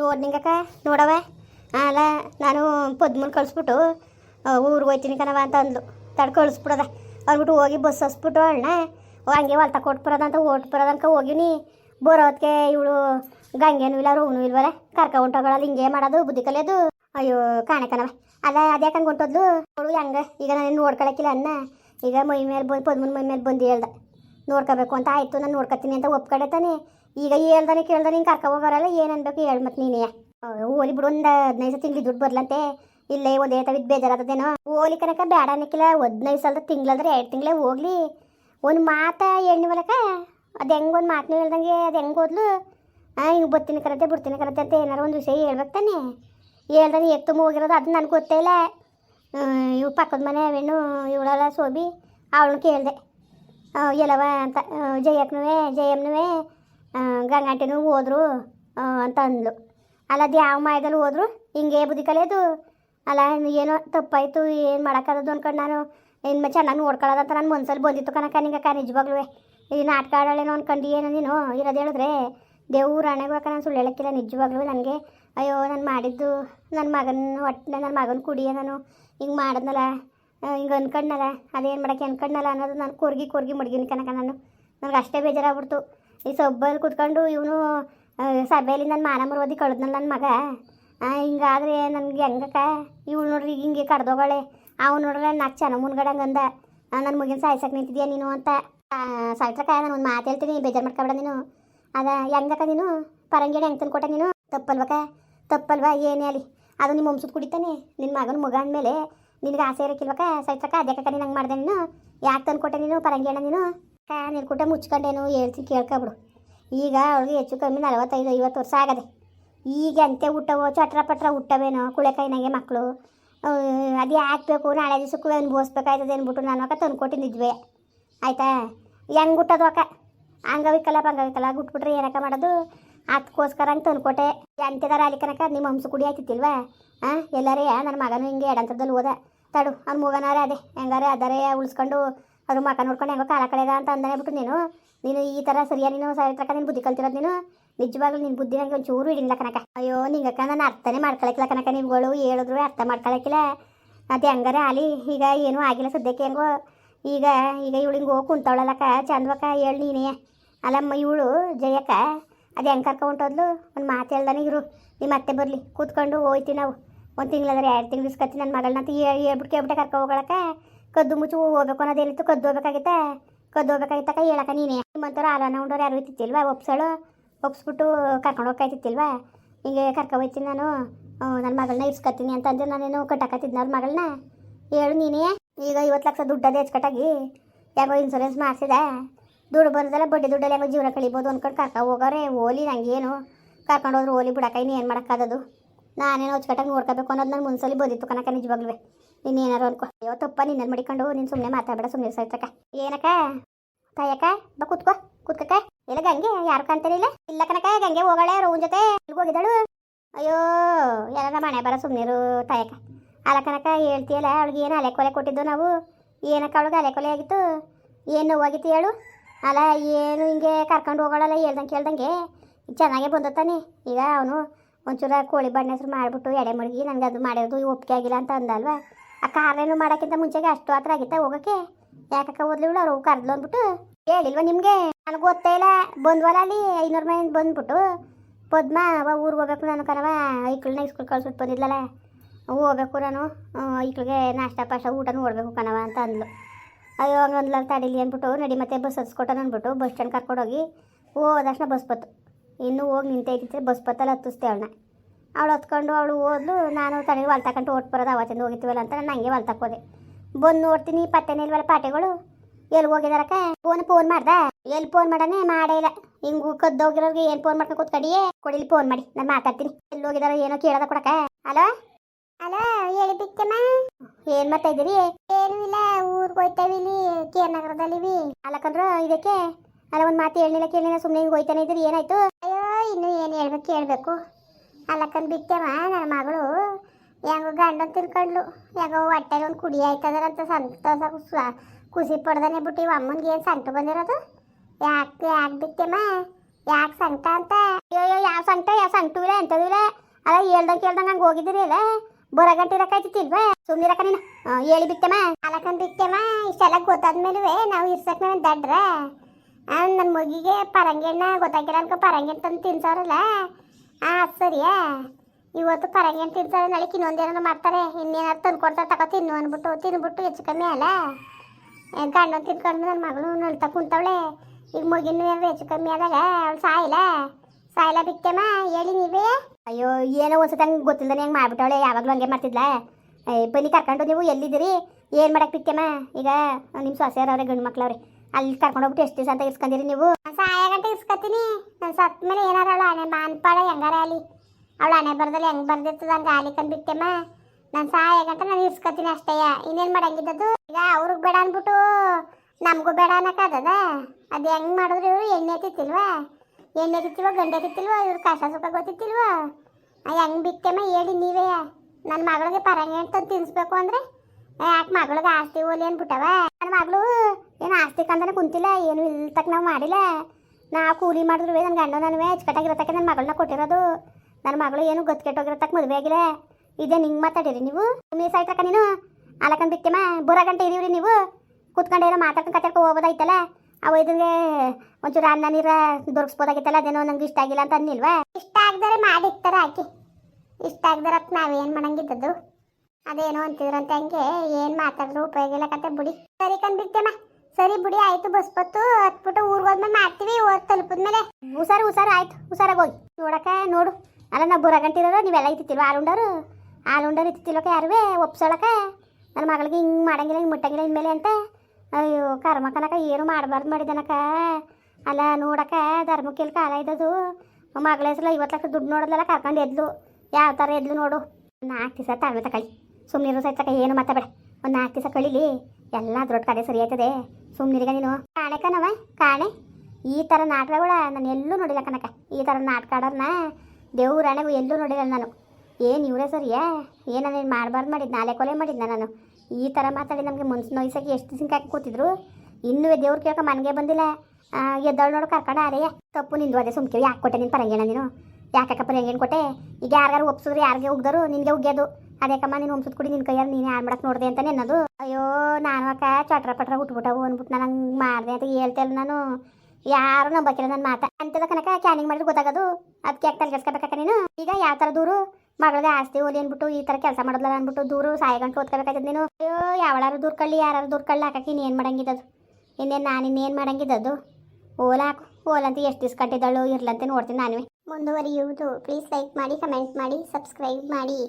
ನೋಡ್ ನಿಂಗಕ್ಕ ನೋಡವ ಅಲ್ಲ, ನಾನು ಪದ್ಮನ್ ಕಳಿಸ್ಬಿಟ್ಟು ಊರಿಗೆ ಹೋಯ್ತೀನಿ ಕಣವ ಅಂತ ಅಂದ್ಲು. ತಡ ಕಳಿಸ್ಬಿಡದ. ಅಂದ್ಬಿಟ್ಟು ಹೋಗಿ ಬಸ್ ಹಸ್ಬಿಟ್ಟು ಅಣ್ಣ ಹಂಗೆ ಹೊಲ್ತ ಕೊಟ್ಟು ಅಂತ, ಓಟ್ ಬರೋದಂಕ ಹೋಗಿನಿ ಬರೋದಕ್ಕೆ ಇವಳು ಗಂಗೆನೂ ಇಲ್ಲ ರೂನು ಇಲ್ವಲ್ಲ ಕರ್ಕ ಹೊಂಟೋಗಳಲ್ಲ ಹಿಂಗೆ ಮಾಡೋದು, ಬುದ್ಧಿ ಕಲಿಯೋದು. ಅಯ್ಯೋ, ಕಾಣೆ ಕಣವ ಅಲ್ಲ ಅದ್ಯಾಕಂಗೆ ಹೊಂಟೋದ್ಲು? ಅವಳು ಹೆಂಗೆ? ಈಗ ನಾನು ನೋಡ್ಕೊಳಕ್ಕಿಲ್ಲ ಅನ್ನ. ಈಗ ಮೈ ಮೇಲೆ ಬಂದು ಪದ್ಮನ ಮೈ ಮೇಲೆ ಬಂದು ಹೇಳ್ದೆ. ನೋಡ್ಕೋಬೇಕು ಅಂತ ಆಯಿತು, ನಾನು ನೋಡ್ಕೊತೀನಿ ಅಂತ ಒಪ್ಕಡೆ ತಾನೆ. ಈಗ ಹೇಳ್ದಾನೆ ಕೇಳ್ದಾನೆ ಹಿಂಗೆ ಕರ್ಕೊ ಹೋಗೋರಲ್ಲ ಏನು ಅನ್ಬೇಕು ಹೇಳು ಮತ್ತೆ ನೀನೇ. ಓಲಿ ಬಿಡು, ಒಂದು ಹದಿನೈದು ತಿಂಗ್ಳು ದುಡ್ಡು ಬರ್ಲಂತೆ. ಇಲ್ಲೇ ಒಂದೇ ತವಿದ್ ಬೇಜಾರಾದದೇನೋ ಓಲಿ ಕನಕ ಬೇಡ ಅನ್ನಕ್ಕಿಲ್ಲ ಹದಿನೈದು ಸಲದ ತಿಂಗಳಂದ್ರೆ ಎರಡು ತಿಂಗಳೇ ಹೋಗ್ಲಿ. ಒಂದು ಮಾತ ಎಣ್ಣೆ ಹೊಲಕ ಅದು ಹೆಂಗೆ ಒಂದು ಮಾತನ್ನ ಹೇಳ್ದಂಗೆ ಅದು ಹೆಂಗೆ ಓದ್ಲು ಹಾಂ ಹಿಂಗೆ ಬರ್ತೀನಿ ಕರತ್ತೆ ಬಿಡ್ತೀನಿ ಕರತ್ತೆ ಅಂತ ಏನಾರು ಒಂದು ವಿಷಯ ಹೇಳ್ಬೇಕು ತಾನೆ. ಹೇಳ್ದಾನೆ ಎತ್ತು ಹೋಗಿರೋದು, ಅದು ನನಗೆ ಗೊತ್ತೇ ಇಲ್ಲ. ಇವು ಪಕ್ಕದ ಮನೆ ಹೆಣ್ಣು, ಇವಳೆಲ್ಲ ಸೋಬಿ ಅವಳನ್ನ ಕೇಳಿದೆ. ಎಲ್ಲವ ಅಂತ ಜಯಕ್ಕನೂ ಜಯಮ್ಮನೂ ಗಂಗಾಂಟಿನೂ ಹೋದ್ರು ಅಂತ ಅಂದ್ಲು. ಅಲ್ಲ ಅದು ಯಾವ ಮಾಯದಲ್ಲಿ ಹೋದ್ರು, ಹಿಂಗೆ ಬುದ್ಧಿ ಕಲಿಯೋದು. ಅಲ್ಲ ಏನೋ ತಪ್ಪಾಯಿತು, ಏನು ಮಾಡೋಕ್ಕಾಗದು ಅಂದ್ಕೊಂಡು ನಾನು. ಇನ್ನು ಚೆನ್ನಾಗಿ ನೋಡ್ಕೊಳ್ಳೋದಂತ ನನ್ನ ಮನ್ಸಲ್ಲಿ ಬಂದಿತ್ತು ಕನಕ ನಿಂಗಕ್ಕ ನಿಜವಾಗ್ಲೂ. ಈ ನಾಟಕ ಆಡೋಳೇನೋ ಅನ್ಕೊಂಡು ಏನೋ ನೀನು, ಇರೋದು ಹೇಳಿದ್ರೆ. ದೇವ್ರ ಹಣೆಗೋಕ ನಾನು ಸುಳ್ಳು ಹೇಳಕ್ಕಿಲ್ಲ, ನಿಜವಾಗ್ಲೂ ನನಗೆ. ಅಯ್ಯೋ, ನಾನು ಮಾಡಿದ್ದು ನನ್ನ ಮಗನ ಹೊಟ್ಟೆ ನನ್ನ ಮಗನ ಕುಡಿಯ ನಾನು. ಹಿಂಗೆ ಮಾಡಿದ್ನಲ್ಲ ಹಿಂಗೆ ಅನ್ಕೊಂಡ್ನಲ್ಲ, ಅದೇನು ಮಾಡೋಕ್ಕೆ ಅನ್ಕೊಂಡ್ನಲ್ಲ ಅನ್ನೋದು ನಾನು ಕೊರ್ಗಿ ಕೊರ್ಗಿ ಮಡ್ಗಿನಿ ಕನಕ ನಾನು. ನನಗೆ ಅಷ್ಟೇ ಬೇಜಾರಾಗ್ಬಿಡ್ತು. ಈ ಸೊಬ್ಬಲ್ಲಿ ಕುತ್ಕೊಂಡು ಇವನು ಸಭೆಯಲ್ಲಿ ನನ್ನ ಮಾನ ಮರುವದಿ ಕಳೆದ್ನಲ್ಲ ನನ್ನ ಮಗ. ಹಿಂಗಾದ್ರೆ ನನಗೆ ಹೆಂಗಕ್ಕ? ಇವಳು ನೋಡ್ರಿ ಈಗ ಹಿಂಗೆ ಕಡ್ದೋಗಳೆ. ಅವ್ನು ನೋಡ್ರೆ ನಾಲ್ಕು ಚೆನ್ನ ಮುನ್ಗಡೆ ಹಂಗಂದ. ನನ್ನ ಮುಗಿನ ಸಾಯ್ಸಕ್ಕೆ ನಿಂತಿದ್ಯಾ ನೀನು ಅಂತ. ಸಾಯ್ತ್ರಕ್ಕ ನಾನು ಒಂದು ಮಾತು ಹೇಳ್ತೀನಿ, ಬೇಜಾರು ಮಾಡ್ಕೊಬೇಡ ನೀನು. ಅದ, ಹೆಂಗಕ್ಕ ನೀನು? ಪರಂಗಿಡ ಹೆಂಗೆ ತಂದ್ಕೊಟ್ಟೆ ನೀನು? ತಪ್ಪಲ್ವಕ್ಕ? ತಪ್ಪಲ್ವಾ? ಏನೇ ಅಲ್ಲಿ ಅದು ನಿಮ್ಮ ಮುಂಸದ್ ಕುಡಿತಾನೆ ನಿನ್ನ ಮಗನ ಮಗ ಅಂದಮೇಲೆ ನಿನಗೆ ಆಸೆ ಇರಕ್ಕಿಲ್ವಕ್ಕ ಅದೇ ಅದಕ್ಕೆ ನೀನು ಹಂಗೆ ಮಾಡಿದೆ ನೀನು? ಯಾಕೆ ತಂದ್ಕೊಟ್ಟೆ ನೀನು? ಪರಂಗಿ ಅಣ್ಣ ನೀನು? ಅಕ್ಕ ಕುಟುಂಬ ಕುಟ ಮುಚ್ಕೊಂಡೇನು ಹೇಳ್ತಿ ಕೇಳ್ಕೊಬಿಡು. ಈಗ ಅವಳಿಗೆ ಹೆಚ್ಚು ಕಮ್ಮಿ ನಲವತ್ತೈದು, ಐವತ್ತು ವರ್ಷ ಆಗದೆ. ಈಗ ಅಂತೆ ಹುಟ್ಟವೋ, ಚಟ್ರ ಪಟ್ರ ಹುಟ್ಟವೇನೋ ಕುಳೆಕಾಯಿನಾಗೆ ಮಕ್ಕಳು ಅದೇ ಹಾಕ್ಬೇಕು ಬೇಕು? ನಾಳೆ ದಿವಸಕ್ಕೂ ಅನುಭವಿಸ್ಬೇಕಾಯ್ತದೆ ಅಂದ್ಬಿಟ್ಟು ನಾನು ಅಕ್ಕ ತಂದ್ಕೊಟ್ಟಿದ್ವಿ ಆಯ್ತಾ? ಹೆಂಗೆ ಹುಟ್ಟೋದು ಅಕ್ಕ? ಹಂಗವಿಕಲ್ಲ ಪಂಗವಿಕಲ ಗುಟ್ಬಿಟ್ರೆ ಏನಕ್ಕ ಮಾಡೋದು? ಅದಕ್ಕೋಸ್ಕರ ಹಂಗೆ ತಂದ್ಕೊಟ್ಟೆ. ಎಂತಿದಾರ ಅಲ್ಲಿ ಕನಕ ನಿಮ್ಮ ಹಂಸು ಕುಡಿ ಆಯ್ತಿತ್ತಿಲ್ವಾ? ಹಾಂ ಎಲ್ಲರೇ, ನನ್ನ ಮಗನೂ ಹಿಂಗೆ ಎಡಂತರದಲ್ಲಿ ಹೋದ. ತಡು, ಅವ್ನ ಮಗನಾರೇ ಅದೇ. ಹೆಂಗಾರೆ ಅದರೇ ಉಳಿಸ್ಕೊಂಡು ಅದ್ರ ಮಕ ನೋಡ್ಕೊಂಡು ಹೆಂಗೋ ಕಾಲ ಕಳೆದ ಅಂತ ಅಂದನೆ ಬಿಟ್ಟು ನೀನು. ನೀನು ಈ ಥರ ಸರಿಯಾಗಿ ನೀನು ಸಾವಿತ್ರಕ್ಕ ನೀನು ಬುದ್ಧಿ ಕಲ್ತಿರೋದು ನೀನು. ನಿಜವಾಗ್ಲೂ ನಿನ್ನ ಬುದ್ಧಿ ನನಗೆ ಒಂಚೂರು ಇಡಿಲ್ಲ ಕನಕ ಅಯ್ಯೋ ನಿಂಗಕ್ಕ ನಾನು ಅರ್ಥನೇ ಮಾಡ್ಕೊಳಕ್ಕಿಲ್ಲ ಕನಕ ನಿಮ್ಗಳು ಹೇಳಿದ್ರು ಅರ್ಥ ಮಾಡ್ಕೊಳಕಿಲ್ಲ ಅದು ಹೆಂಗಾರೆ ಆಲಿ, ಈಗ ಏನೂ ಆಗಿಲ್ಲ ಸದ್ಯಕ್ಕೆ ಹೆಂಗೋ. ಈಗ ಈಗ ಇವಳು ಹಿಂಗೆ ಹೋಗಿ ಕುಂತವಳಲ್ಲಕ್ಕ ಚಂದ್ವಕ್ಕ ಹೇಳಿ ನೀನೇ. ಅಲ್ಲಮ್ಮ, ಇವಳು ಜಯಕ್ಕ. ಅದು ಹೆಂಗೆ ಕರ್ಕೊಂಡೋದ್ಲು ಒಂದು ಮಾತು ಹೇಳ್ದಾನೆ ಇರು. ನಿಮ್ಮ ಅತ್ತೆ ಬರಲಿ. ಕೂತ್ಕೊಂಡು ಹೋಯ್ತೀವಿ ನಾವು. ಒಂದು ತಿಂಗಳಾದ್ರೆ ಎರಡು ತಿಂಗ್ಳು ಇಸ್ಕತ್ತಿ ನನ್ನ ಮಗಳನ್ನ ಹೇಳ್- ಹೇಳ್ಬಿಟ್ಟು ಕೇಳ್ಬಿಟ್ಟೆ ಕರ್ಕೊ ಹೋಗಳಕ್ಕ. ಕದ್ದು ಮುಚ್ಚು ಹೋಗ್ಬೇಕು ಅನ್ನೋದೇನಿತ್ತು ಕದ್ದು ಹೋಗ್ಬೇಕಾಗಿತ್ತ? ಕದ್ದು ಹೋಗ್ಬೇಕಾಗಿತ್ತಕ್ಕ ಹೇಳಕ್ಕ ನೀನೇ? ನಿಮ್ಮಂಥವ್ರು ಆಲೋನ ಉಂಡೋರು ಯಾರು ಇತ್ತಿಲ್ವಾ ಒಪ್ಸಳು? ಒಪ್ಸ್ಬಿಟ್ಟು ಕರ್ಕೊಂಡು ಹೋಗ್ಕಾಯ್ತಿತ್ತಿಲ್ವಾ ಹಿಂಗೆ ಕರ್ಕೊ ಹೋಯ್ತೀನಿ ನಾನು. ನನ್ನ ಮಗಳನ್ನ ಇರ್ಸ್ಕತ್ತೀನಿ ಅಂತ ನಾನೇನು ಕಟ್ಟಕತ್ತಿದ್ನ ಅವ್ರ ಮಗಳನ್ನ? ಹೇಳು ನೀನೇ. ಈಗ ಐವತ್ತು ಲಕ್ಷ ದುಡ್ಡದೇ ಹೆಚ್ಚುಕಟ್ಟಾಗಿ ಯಾಕೋ ಇನ್ಸೂರೆನ್ಸ್ ಮಾಡಿಸಿದೆ. ದುಡ್ಡು ಬಂದದಲ್ಲ ಬಡ್ಡಿ ದುಡ್ಡಲ್ಲಿ ಹೆಂಗೋ ಜೀವನ ಕಳಿಬೋದು ಅಂದ್ಕೊಂಡು ಕರ್ಕೊ ಹೋಗೋರೆ, ಓಲಿ ನಂಗೇನು? ಕರ್ಕೊಂಡು ಹೋದ್ರೆ ಓಲಿ ಬಿಡಕ್ಕ ಏನು ಮಾಡೋಕ್ಕಾಗದು ನಾನೇನು ಅಚ್ಚುಕಟ್ಟಾಗಿ ನೋಡ್ಕೋಬೇಕು ಅನ್ನೋದು ನನ್ನ ಮುನ್ಸಲಿ ಬಂದಿತ್ತು ಕನಕ ನಿಜವಾಗ್ಲೂ ಇನ್ನೇನಾರು ಅನ್ಕೋ. ಅಯ್ಯೋ, ತಪ್ಪ ನಿನ್ನಲ್ಲಿ ಮಡಿಕೊಂಡು ನೀನು ಸುಮ್ಮನೆ ಮಾತಾಡಬೇಡ ಸುಮ್ಮನೆ ಸೈತಕ್ಕ ಏನಕ್ಕ? ತಾಯಕ್ಕ, ಬಾ ಕೂತ್ಕೋ, ಕೂತ್ಕಕ್ಕ. ಎಲ್ಲ ಗಂಗೆ, ಯಾರು ಕಾಣ್ತಾರಿಲ್ಲ ಇಲ್ಲ? ಕನಕ ಗಂಗೆ ಹೋಗಳೆ ರೋನ್ ಜೊತೆ. ಹೋಗಿದ್ದಾಳು? ಅಯ್ಯೋ ಎಲ್ಲ ಮನೆ ಬರ ಸುಮ್ಮನಿರು ತಾಯಕ್ಕ. ಅಲ್ಲ ಕನಕ ಹೇಳ್ತೀಯಲ್ಲ, ಅವಳಿಗೆ ಏನು ಅಲೆ ಕೊಲೆ ಕೊಟ್ಟಿದ್ದು ನಾವು? ಏನಕ್ಕ ಅವಳಿಗೆ ಅಲೆ ಕೊಲೆ ಆಗಿತ್ತು? ಏನು ಹೋಗಿತ್ತು ಹೇಳು? ಅಲ್ಲ, ಏನು ಹಿಂಗೆ ಕರ್ಕೊಂಡು ಹೋಗೋಳಲ್ಲ, ಹೇಳ್ದಂಗೆ ಕೇಳ್ದಂಗೆ? ಚೆನ್ನಾಗೇ ಬಂದತ್ತಾನೆ ಈಗ ಅವನು ಒಂಚೂರ ಕೋಳಿ ಬಣ್ಣ ಹೆಸರು ಮಾಡಿಬಿಟ್ಟು ಎಡೆ ಮಡಗಿ ನನಗೆ ಅದು ಮಾಡಿರೋದು ಒಪ್ಪಿಗೆ ಆಗಿಲ್ಲ ಅಂತ ಅಂದಲ್ವಾ ಆ ಕಾರ್ಲೇನು ಮಾಡೋಕ್ಕಿಂತ ಮುಂಚೆಗೆ ಅಷ್ಟು ಹತ್ರ ಆಗಿತ್ತ ಹೋಗೋಕ್ಕೆ? ಯಾಕಕ್ಕ ಓದ್ಲಿ ಬಿಡು, ಅವ್ರು ಕರ್ದ್ಲು ಅಂದ್ಬಿಟ್ಟು. ಹೇಳಿಲ್ವಾ ನಿಮಗೆ? ನನಗೆ ಗೊತ್ತೇ ಇಲ್ಲ. ಬಂದ್ವಲ್ಲ ಅಲ್ಲಿ ಐನೂರು ಮನೆ ಬಂದ್ಬಿಟ್ಟು. ಪದ್ಮ ಅವ ಊರಿಗೆ ಹೋಗ್ಬೇಕು ನಾನು ಕಣವ ಐಕ್ಳನ್ನ ಇಸ್ಕೂಲ್ ಕಳ್ಸಿಬಿಟ್ಟು ಬಂದಿದ್ಲಲ್ಲ. ಹೋಗ್ಬೇಕು ನಾನು. ಐಕ್ಳಿಗೆ ನಾಷ್ಟ, ಪಾಷ್ಟ ಊಟ ನೋಡಬೇಕು ಕಣವ ಅಂತ ಅಂದ್ಲು. ಅಯ್ಯೋ ಹಂಗಂದ್ಲ ತಡಿಲಿ ಅಂದ್ಬಿಟ್ಟು. ನಡಿ ಮತ್ತೆ ಬಸ್ ಹತ್ಸ್ಕೊಟ್ಟನ ಅಂದ್ಬಿಟ್ಟು ಬಸ್ ಸ್ಟ್ಯಾಂಡ್ ಕರ್ಕೊಂಡೋಗಿ ಹೋದಕ್ಷಣ ಬಸ್ ಬತ್ತು. ಇನ್ನೂ ಹೋಗಿ ನಿಂತೈತಿ ಬಸ್ ಬತ್ತಲ್ಲಿ ಹತ್ತಿಸ್ತೇವಣ್ಣ ಅವಳು ಹೊತ್ಕೊಂಡು ಅವಳು ಓದ್ಲು ನಾನು ತನಗೆ ಹೊಲ್ ತಗೊಂಡು ಓಟ್ ಬರೋದು ಅವತ್ತಿಂದ ಹೋಗಿತ್ತಿವಲ್ಲ ಅಂತ ನಾನು ಹಂಗೆ ಹೊಲ್ತಕ್ಕೆ ಹೋದೆ. ಬಂದು ನೋಡ್ತೀನಿ ಪತ್ತೆನೇ ಇಲ್ವಲ್ಲ ಪಾಟೆಗಳು ಎಲ್ಲಿ ಹೋಗಿದಾರಕ್ಕ ಫೋನ್ ಫೋನ್ ಮಾಡ್ದ? ಎಲ್ಲಿ ಫೋನ್ ಮಾಡನೆ ಮಾಡೇ ಇಲ್ಲ. ಹಿಂಗು ಕದ್ದೋಗಿರೋರ್ಗೆ ಏನು ಫೋನ್ ಮಾಡ್ಕೊಂಡು ಕೂತ್ಕಡಿಯೇ ಕೊಡಿಲಿ ಫೋನ್ ಮಾಡಿ ನಾನು ಮಾತಾಡ್ತೀನಿ. ಎಲ್ಲಿ ಹೋಗಿದಾರೋ ಏನೋ ಕೇಳದ ಕೊಡಕ ಹಲೋ? ಹಲೋ ಹೇಳಿ ಬಿಕ್ಕಮ್ಮ ಏನ್ ಮಾಡ್ತಾ ಇದ್ದೀರಿ? ಏನು ಇಲ್ಲ ಊರಿಗೆ ಹೋಯ್ತಾವಿಲಿ ಕೆ ನಗರದಲ್ಲಿ ಅಲ್ಲಕಂದ್ರ ಇದಕ್ಕೆ? ಅಲ್ಲ ಒಂದು ಮಾತು ಹೇಳಿಲ್ಲ ಕೇಳಿಲ್ಲ ಸುಮ್ಮನೆ ಹಿಂಗೆ ಹೋಯ್ತಾನೆ ಇದ್ರಿ ಏನಾಯ್ತು? ಅಯ್ಯೋ ಇನ್ನು ಏನು ಹೇಳ್ಬೇಕು ಕೇಳಬೇಕು. ಅಲ್ಲಕ್ಕಂದ್ ಬಿಟ್ಟೆಮ್ಮ ನನ್ನ ಮಗಳು. ಹೆಂಗೋ ಗಂಡನ್ ತಿನ್ಕೊಂಡ್ಲು. ಹೆಂಗೋ ಹೊಟ್ಟೆಗೆ ಒಂದು ಕುಡಿ ಆಯ್ತದಂತ ಸಂತೋಷ ಖುಷಿ ಪಡ್ದಾನೆ ಬಿಟ್ಟು ಅಮ್ಮನ್ಗೆ ಏನು ಸಂಟು ಬಂದಿರೋದು? ಯಾಕೆ ಯಾಕೆ ಬಿಟ್ಟೆಮ್ಮ ಯಾಕೆ ಸಂಕಟ ಅಂತ? ಅಯ್ಯೋ ಯಾವ ಸಂಕಟ ಯಾವ ಸಂಕಟು ಇಲ್ಲ ಎಂಥದ್ದು ಅಲ್ಲ, ಹೇಳ್ದಂಗೆ ಕೇಳ್ದಂಗೆ ಹಂಗೆ ಹೋಗಿದ್ದೀರಿ ಅಲ್ಲ ಬರಗಂಟಿರಕಾಯ್ತಿಲ್ವಾ ಸುಮ್ಮನಿರಕ ನೀನು. ಹೇಳಿ ಬಿಟ್ಟೆಮ್ಮ ಅಲ್ಲಕ್ಕನ್ ಬಿಟ್ಟೆಮ್ಮ ಇಷ್ಟೆಲ್ಲ ಗೊತ್ತಾದ್ಮೇಲೆ ನಾವು ಇರ್ಸಕ್ ನಾವು ದಡ್ರ? ನನ್ನ ಮಗಿಗೆ ಪರಂಗಿಣ್ಣ ಗೊತ್ತಾಗಿಲ್ಲ ಅನ್ಕೊ, ಪರಂಗಿಣ್ಣ ತಂದು ತಿನ್ಸೋರಲ್ಲ? ಆ, ಸರಿಯಾ. ಇವತ್ತು ಪರಂಗೇ ತಿಂತಾರೆ? ನಾಳೆ ಇನ್ನೊಂದೇನೋ ಮಾಡ್ತಾರೆ? ಇನ್ನೇನಾರು ತಂದು ಕೊಡ್ತಾರೆ, ತಗೋ ತಿನ್ನು ಅಂದ್ಬಿಟ್ಟು, ತಿನ್ಬಿಟ್ಟು ಹೆಚ್ಚು ಕಮ್ಮಿ ಅಲ್ಲ? ಗಂಡನ ತಿನ್ಕೊಂಡು ನನ್ನ ಮಗಳು ನಳ್ತಾ ಕುಂತವಳೆ. ಈಗ ಮಗಿನ ಹೆಚ್ಚು ಕಮ್ಮಿ ಆದಾಗ ಅವಳು ಸಾಯಿಲ್ಲ ಸಾಯಿಲ್ಲ ಹೇಳಿ ನೀವೇ. ಅಯ್ಯೋ, ಏನೋ ಒಂದ್ಸತಿ ಹಂಗೆ ಗೊತ್ತಿಲ್ಲದೆ ಹೆಂಗೆ ಮಾಡ್ಬಿಟ್ಟವಳೆ. ಯಾವಾಗಲೂ ಹಂಗೆ ಮಾಡ್ತಿದ್ಲ? ಬನ್ನಿ ಕರ್ಕೊಂಡು, ನೀವು ಎಲ್ಲಿದ್ದೀರಿ? ಏನು ಮಾಡಕ್ಕೆ ಬಿಟ್ಟಮ್ಮ? ಈಗ ನಿಮ್ಮ ಸೊಸೆಯವ್ರವ್ರೆ ಗಂಡು ಮಕ್ಳವ್ರೆ ಅಲ್ಲಿ ಕರ್ಕೊಂಡು ಹೋಗ್ಬಿಟ್ಟು ಎಷ್ಟು ದಿವಸ ಅಂತ ಇರ್ಸ್ಕೊಂಡಿರಿ ನೀವು? ಸಾಯ ಗಂಟೆ ಇರ್ಸ್ಕೊತೀನಿ. ನಾನು ಸತ್ತ ಮೇಲೆ ಏನಾರ ಅವಳು ಹಣೆ ಮಾನ್ಪಾಡ ಹೆಂಗಾರ ಅಲ್ಲಿ? ಅವಳು ಹಣೆ ಬರ್ದಲ್ಲಿ ಹೆಂಗೆ ಬರ್ದಿರ್ತದ ಹಂಗೆ ಆಲಿ ಕಂಡ್ಬಿಟ್ಟೆಮ್ಮ ನಾನು ಸಹಾಯ ಗಂಟೆ ನಾನು ಇರ್ಸ್ಕೊತೀನಿ ಅಷ್ಟೇ. ಇನ್ನೇನು ಮಾಡಂಗಿದ್ದದು ಈಗ ಅವ್ರಿಗೆ ಬೇಡ ಅಂದ್ಬಿಟ್ಟು ನಮಗೂ ಬೇಡ ಅನ್ನಕ್ಕಾಗದ ಅದು ಹೆಂಗೆ ಮಾಡಿದ್ರು ಇವರು? ಎಣ್ಣೆ ತಿತ್ತಿಲ್ವಾ ಎಣ್ಣೆ ತಿತ್ತಿಲ್ವ ಗಂಡೆ ತಿತ್ತಿಲ್ವ ಇವ್ರು ಕಷ್ಟ ಸುಖ ಗೊತ್ತಿತ್ತಿಲ್ವ? ಹೆಂಗೆ ಬಿಟ್ಟೆಮ್ಮ? ಹೇಳಿ ನೀವೇ. ನನ್ನ ಮಗಳಿಗೆ ಪರಂಗಿ ಅಂತ ತಿನ್ನಿಸ್ಬೇಕು ಅಂದ್ರೆ ಯಾಕೆ ಮಗಳಿಗೆ ಆಸ್ತಿ ಓಲಿ ಅನ್ಬಿಟ್ಟವ? ನನ್ನ ಮಗಳು, ಏನು ಆಸ್ತಿ ಕಂದನೆ ಕುಂತಿಲ್ಲ, ಏನು ಇಲ್ತಕ್ಕ ತಕ್ಕ ನಾವು ಮಾಡಿಲ್ಲ. ನಾ ಕೂಲಿ ಮಾಡಿದ್ರು ನನ್ನ ಗಂಡ ನನವೇ ಅಚ್ಚುಕಟ್ಟಾಗಿರತಕ್ಕ ನನ್ನ ಮಗಳನ್ನ ಕೊಟ್ಟಿರೋದು. ನನ್ನ ಮಗಳು ಏನು ಗೊತ್ತು ಕೆಟ್ಟೋಗಿರತಕ್ಕ ಮದುವೆ ಆಗಿಲ್ಲ. ಇದೇ ನಿಂಗೆ ಮಾತಾಡಿರಿ ನೀವು? ಮೀಸ್ ಆಯ್ತಕ್ಕ ನೀನು? ಅಲಕಂದು ಬಿಟ್ಟೆಮ್ಮ, ಬುರ ಗಂಟೆ ಇದೀವ್ರಿ ನೀವು? ಕೂತ್ಕೊಂಡು ಏನೋ ಮಾತಾಡ್ಕೊಂಡು ಕತ್ತಾಡ್ಕೊ ಹೋಗೋದಾಯ್ತಲ್ಲ? ಅವ ಇದನ್ಗೆ ಒಂಚೂರು ಅನ್ನ, ನೀರ ದೊರಕಿಸ್ಬೋದಾಗಿತ್ತಲ್ಲ ಅದೇನೋ ನಂಗೆ ಇಷ್ಟ ಆಗಿಲ್ಲ ಅಂತ ಅನ್ನಿಲ್ವಾ? ಇಷ್ಟ ಆಗದರೆ ಮಾಡಿರ್ತಾರೆ ಹಾಕಿ ಇಷ್ಟ ಆಗದರಕ್ಕೆ ನಾವೇನು ಮಾಡಂಗಿದ್ದದ್ದು? ಅದೇನೋ ಅಂತಿದ್ರಂತೆ ಹಂಗೆ, ಏನು ಮಾತಾಡಿದ್ರು ಉಪಯೋಗ ಇಲ್ಲ ಕತೆ ಬುಡಿ. ಸರಿ ಕಂಡ್ಬಿಡ್ತೇಮ್ಮ ಸರಿ ಬುಡಿ, ಆಯ್ತು ಬಸ್ ಬತ್ತು ಹತ್ಬಿಟ್ಟು ಊರಿಗೆ ಹೋದ್ಮೇಲೆ ಮಾಡ್ತೀವಿ ಓದ್ ತಲುಪಿದ್ಮೇಲೆ ಹುಷಾರು ಹುಷಾರು, ಆಯ್ತು, ಹುಷಾರಾಗಿ ಹೋಗಿ. ನೋಡಕ್ಕ, ನೋಡು. ಅಲ್ಲ, ನಾವು ಬುರ ಗಂಟಿರೋರು ನೀವೆಲ್ಲ ಇತ್ತಿಲ್ವ ಆಲುಂಡರು ಹಾಲುಂಡರು ಇತ್ತಿಲ್ವಕ್ಕ ಯಾರುವೆ ಒಪ್ಸೋಳಕ ನನ್ನ ಮಗಳಿಗೆ ಹಿಂಗೆ ಮಾಡಂಗಿಲ್ಲ, ಹಿಂಗೆ ಮುಟ್ಟಂಗಿಲ್ಲ ಇನ್ಮೇಲೆ ಅಂತ. ಅಯ್ಯೋ ಕರ್ಮಕ್ಕನಕ ಏನು ಮಾಡಬಾರ್ದು ಮಾಡಿದನಕ ಅಲ್ಲ, ನೋಡಕ್ಕ, ಧರ್ಮಕ್ಕಿಲ್ ಕಾಲ ಇದ್ದದು ಮಗಳ ಹೆಸರು ಐವತ್ತು ಲಕ್ಷ ದುಡ್ಡು ನೋಡೋದಲ್ಲ ಕರ್ಕೊಂಡು ಎದ್ಲು. ಯಾವ ಥರ ಎದ್ಲು ನೋಡು. ನಾಲ್ಕು ದಿವಸ ತಾಳ್ಮೆ ತಕೊಳ್ಳಿ ಸುಮ್ಮನಿರು ಸಹಿತಕ ಏನು ಮಾತಾಬೇಡ ಒಂದು ನಾಲ್ಕು ದಿವಸ ಕಳೀಲಿ, ಎಲ್ಲ ದೊಡ್ಡ ಕಡೆ ಸರಿ ಆಯ್ತದೆ. ಸುಮ್ಮನಿರಿಗ ನೀನು. ಕಾಣೆ ಕಣವ ಕಾಣೆ. ಈ ಥರ ನಾಟಕಗಳ ನಾನು ಎಲ್ಲೂ ನೋಡಿಲ್ಲ ಕನಕ ಈ ಥರ ನಾಟಕ ಆಡೋರ್ನ ದೇವ್ರಾಣೆಗೂ ಎಲ್ಲೂ ನೋಡಿಲ್ಲ ನಾನು. ಏನು ಇವರೇ ಸರಿಯಾ ಏನು ನೀನು ಮಾಡಬಾರ್ದು ಮಾಡಿದ್ದು ನಾಳೆ ಕೊಲೆ ಮಾಡಿದ್ನ ನಾನು? ಈ ಥರ ಮಾತಾಡಿ ನಮಗೆ ಮನ್ಸು ನೋಯ್ಸಕ್ಕೆ ಎಷ್ಟು ಸಿಂಕಾಕಿ ಕೂತಿದ್ರು? ಇನ್ನೂ ದೇವ್ರು ಕೇಳಕ ಮನೆಗೆ ಬಂದಿಲ್ಲ. ಎದ್ದಳು ನೋಡು ಕರ್ಕೊಂಡು ಅರೆಯ ತಪ್ಪು ನಿಂದು ಅದೇ ಸುಮ್ಕೆ. ಯಾಕೆ ಕೊಟ್ಟೆ ನಿನ್ನ ಪರಂಗೇನ ನೀನು? ಯಾಕಕ್ಕ ಪರಂಗೇನು ಕೊಟ್ಟೆ? ಈಗ ಯಾರಿಗಾರು ಒಪ್ಸಿದ್ರು, ಯಾರಿಗೆ ಉಗ್ದರು, ನಿನಗೆ ಉಗ್ಯೋದು. ಅದೇಕಮ್ಮ, ನೀನು ಒಮ್ಸದ್ ಕುಡಿ ನಿನ್ನ ಕೈಯಾರು ನೀನು ಯಾರು ಮಾಡಕ್ಕೆ ನೋಡಿದೆ ಅಂತ ನೆನ್ನೋದು ಅಯ್ಯೋ, ನಾನು ಅಕ್ಕ ಚಟ್ರ ಪಟ್ರ ಹುಟ್ಬಿಟ್ಟವು ಅಂದ್ಬಿಟ್ಟು ನಾನು ಹಂಗೆ ಮಾಡಿದೆ ಅಂತ ಹೇಳ್ತೇಲ್ಲ ನಾನು. ಯಾರು ನಂಬಕಿಲ್ಲ ನನ್ನ ಮಾತ. ಅಂತದ ಕನಕ ಕ್ಯಾನಿಂಗ್ ಮಾಡಿದ್ರೆ ಗೊತ್ತಾಗದು. ಅದಕ್ಕೆ ಯಾಕೆ ತಲೆಗೆಡ್ಸ್ಕೊಬೇಕಕ್ಕ ನೀನು? ಈಗ ಯಾವ ಥರ ದೂರು? ಮಗಳದೇ ಆಸ್ತಿ ಓಲಿ ಅಂದ್ಬಿಟ್ಟು ಈ ಥರ ಕೆಲಸ ಮಾಡೋದಲ್ಲ ಅಂದ್ಬಿಟ್ಟು ದೂರು ಸಾಯಗಂಟು ಓದ್ಕೋಬೇಕಾಗ್ತದೆ ನೀನು? ಅಯ್ಯೋ, ಯಾವಳಾರು ದೂರ ಕಳ್ಳಿ ಯಾರು ದೂರ ಕಳ್ಳಿ ಹಾಕಕ್ಕೆ ಇನ್ನೇನು ಮಾಡಂಗಿದ್ದದು ಇನ್ನೇನು ನಾನು ಇನ್ನೇನು ಮಾಡಂಗಿದ್ದದು? ಓಲ ಹಾಕು. ಓಲಂತ ಎಷ್ಟು ದಿವಸ ಕಟ್ಟಿದ್ದಾಳು, ಇರ್ಲಂತ ನೋಡ್ತೀನಿ ನಾನು ಮುಂದುವರಿಯುವುದು. ಪ್ಲೀಸ್ ಲೈಕ್ ಮಾಡಿ ಕಮೆಂಟ್ ಮಾಡಿ ಸಬ್ಸ್ಕ್ರೈಬ್ ಮಾಡಿ.